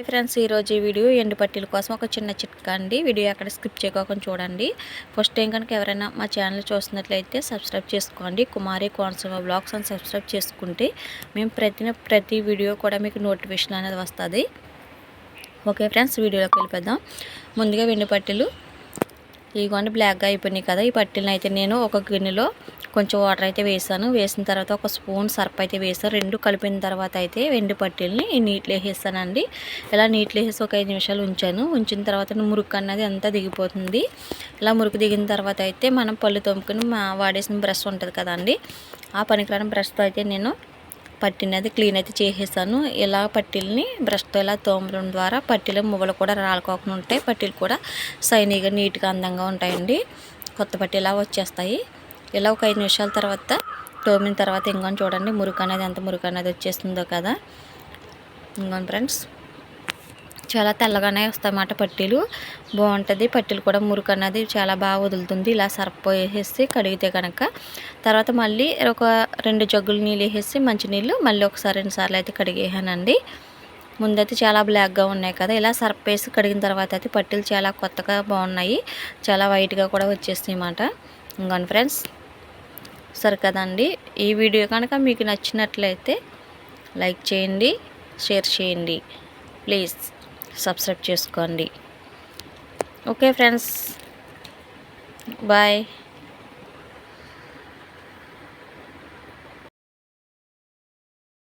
Hi friends ఈరోజు ఈ video ఎండు పట్టీల కోసం ఒక చిన్న చిట్కా అండి. వీడియో అక్కడ స్కిప్ చేయకుండా చూడండి. ఫస్ట్ టైం కనుక ఎవరైనా మా ఛానల్ చూస్తున్నట్లయితే సబ్స్క్రైబ్ చేసుకోండి. కుమారి కోనసీమ బ్లాగ్స్ అని సబ్స్క్రైబ్ చేసుకుంటే మేము ప్రతి ప్రతి వీడియో కూడా మీకు నోటిఫికేషన్ అనేది వస్తుంది. ఓకే ఫ్రెండ్స్ వీడియోలోకి వెళ్ళిపోదాం. ముందుగా వెండి పట్టీలు ఇదిగోండి బ్లాక్గా అయిపోయినాయి కదా. ఈ పట్టీలను అయితే నేను ఒక గిన్నెలో కొంచెం వాటర్ అయితే వేసాను. వేసిన తర్వాత ఒక స్పూన్ సర్ప్ అయితే వేసాను. రెండు కలిపిన తర్వాత అయితే వెండి పట్టీలని నీట్లో వేసానండి ఇలా నీటిలో వేసి ఒక ఐదు నిమిషాలు ఉంచాను. ఉంచిన తర్వాత మురుకు అన్నది అంతా దిగిపోతుంది. ఇలా మురుకు దిగిన తర్వాత అయితే మనం పళ్ళు తోముకుని మా వాడేసిన బ్రష్ ఉంటుంది కదండి. ఆ పనికిరాని బ్రష్తో అయితే నేను పట్టినది క్లీన్ అయితే చేసేసాను. ఇలా పట్టీలని బ్రష్తో ఇలా తోమడం ద్వారా పట్టీల మువ్వలు కూడా రాలుకోకుండా ఉంటాయి. పట్టీలు కూడా సైనీగా నీట్గా అందంగా ఉంటాయండి. కొత్త పట్టీలా వచ్చేస్తాయి. ఇలా ఒక ఐదు నిమిషాల తర్వాత తోమిన తర్వాత ఇంకొని చూడండి. మురుకు అనేది ఎంత మురుకు అనేది వచ్చేస్తుందో కదా. ఇంకొని ఫ్రెండ్స్. చాలా తెల్లగానే వస్తాయన్నమాట పట్టీలు. బాగుంటుంది. పట్టీలు కూడా మురుకు అన్నది చాలా బాగా వదులుతుంది. ఇలా సర్ప వేసేసి కడిగితే కనుక తర్వాత మళ్ళీ ఒక రెండు జగ్గులు నీళ్ళు వేసేసి మంచినీళ్ళు మళ్ళీ ఒకసారి రెండు సార్లు అయితే కడిగేసానండి. ముందైతే చాలా బ్లాక్గా ఉన్నాయి కదా. ఇలా సర్ప్ వేసి కడిగిన తర్వాత అయితే పట్టీలు చాలా కొత్తగా బాగున్నాయి. చాలా వైట్గా కూడా వచ్చేస్తాయి అన్నమాట. ఇంకొని ఫ్రెండ్స్ సరే కదండి ఈ వీడియో కనుక మీకు నచ్చినట్లయితే లైక్ చేయండి షేర్ చేయండి. ప్లీజ్. సబ్స్క్రైబ్ చేసుకోండి. Okay friends. బాయ్.